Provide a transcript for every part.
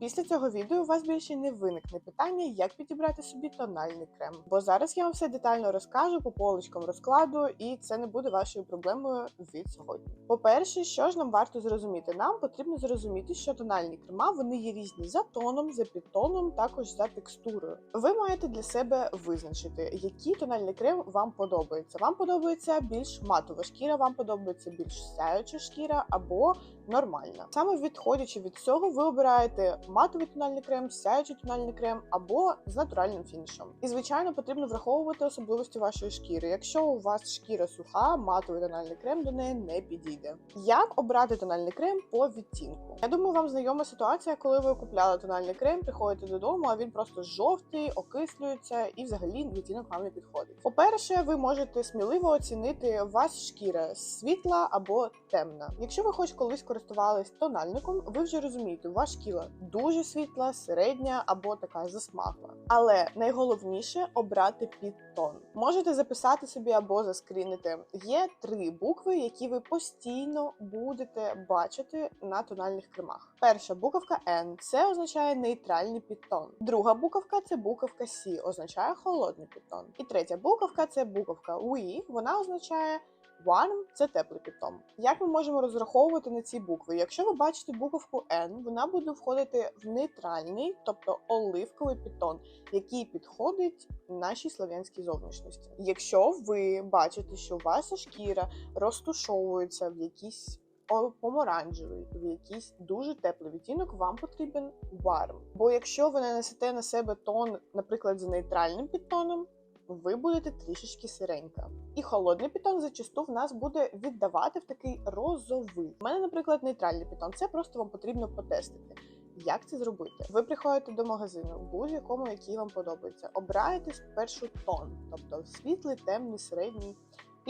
Після цього відео у вас більше не виникне питання, як підібрати собі тональний крем. Бо зараз я вам все детально розкажу по полочкам розкладу, і це не буде вашою проблемою від сьогодні. По-перше, що ж нам варто зрозуміти? Нам потрібно зрозуміти, що тональні крема вони є різні за тоном, за підтоном, також за текстурою. Ви маєте для себе визначити, який тональний крем вам подобається. Вам подобається більш матова шкіра, вам подобається більш сяюча шкіра або нормальна. Саме відходячи від цього, ви обираєте матовий тональний крем, сяючий тональний крем або з натуральним фінішем. І звичайно, потрібно враховувати особливості вашої шкіри. Якщо у вас шкіра суха, матовий тональний крем до неї не підійде. Як обрати тональний крем по відтінку? Я думаю, вам знайома ситуація, коли ви купляли тональний крем, приходите додому, а він просто жовтий, окислюється і взагалі відтінок вам не підходить. По-перше, ви можете сміливо оцінити у вас шкіра світла або темна. Якщо ви хоч колись користувались тональником, ви вже розумієте, вас шкіра дуже світла, середня або така засмагла. Але найголовніше обрати підтон. Можете записати собі або заскрінити. Є три букви, які ви постійно будете бачити на тональних кремах. Перша буковка N – це означає нейтральний підтон. Друга буковка це буковка C, означає холодний підтон. І третя буковка це буковка WE, вона означає Warm – це теплий підтон. Як ми можемо розраховувати на ці букви? Якщо ви бачите буковку N, вона буде входити в нейтральний, тобто оливковий підтон, який підходить нашій слов'янській зовнішності. Якщо ви бачите, що ваша шкіра розтушовується в якійсь о- помаранчевий, в якийсь дуже теплий відтінок, вам потрібен warm. Бо якщо ви нанесете на себе тон, наприклад, з нейтральним підтоном, ви будете трішечки сиренька. І холодний пітон зачасту в нас буде віддавати в такий розовий. У мене, наприклад, нейтральний пітон. Це просто вам потрібно потестити. Як це зробити? Ви приходите до магазину, будь-якому, який вам подобається. Обираєте спершу тон, тобто світлий, темний, середній.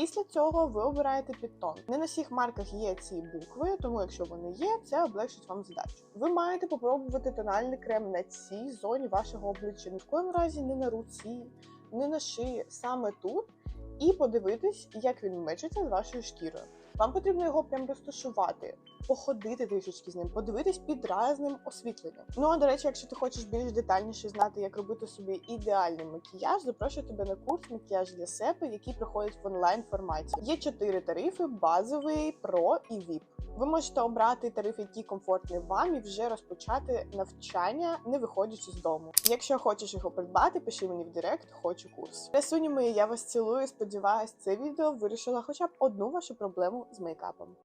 Після цього ви обираєте підтон. Не на всіх марках є ці букви, тому якщо вони є, це облегшить вам задачу. Ви маєте попробувати тональний крем на цій зоні вашого обличчя. Ні в коєму разі не на руці, не на шиї, саме тут, і подивитись, як він мечиться з вашою шкірою. Вам потрібно його прям розташувати, походити трішечки з ним, подивитись під разним освітленням. Ну а до речі, якщо ти хочеш більш детальніше знати, як робити собі ідеальний макіяж, запрошую тебе на курс макіяж для себе, який проходить в онлайн форматі. Є чотири тарифи: базовий, про і VIP. Ви можете обрати тариф, який комфортний вам, і вже розпочати навчання, не виходячи з дому. Якщо хочеш його придбати, пиши мені в Директ, хочу курс. Красуні мої, я вас цілую. Сподіваюсь, це відео вирішило хоча б одну вашу проблему з мейкапом.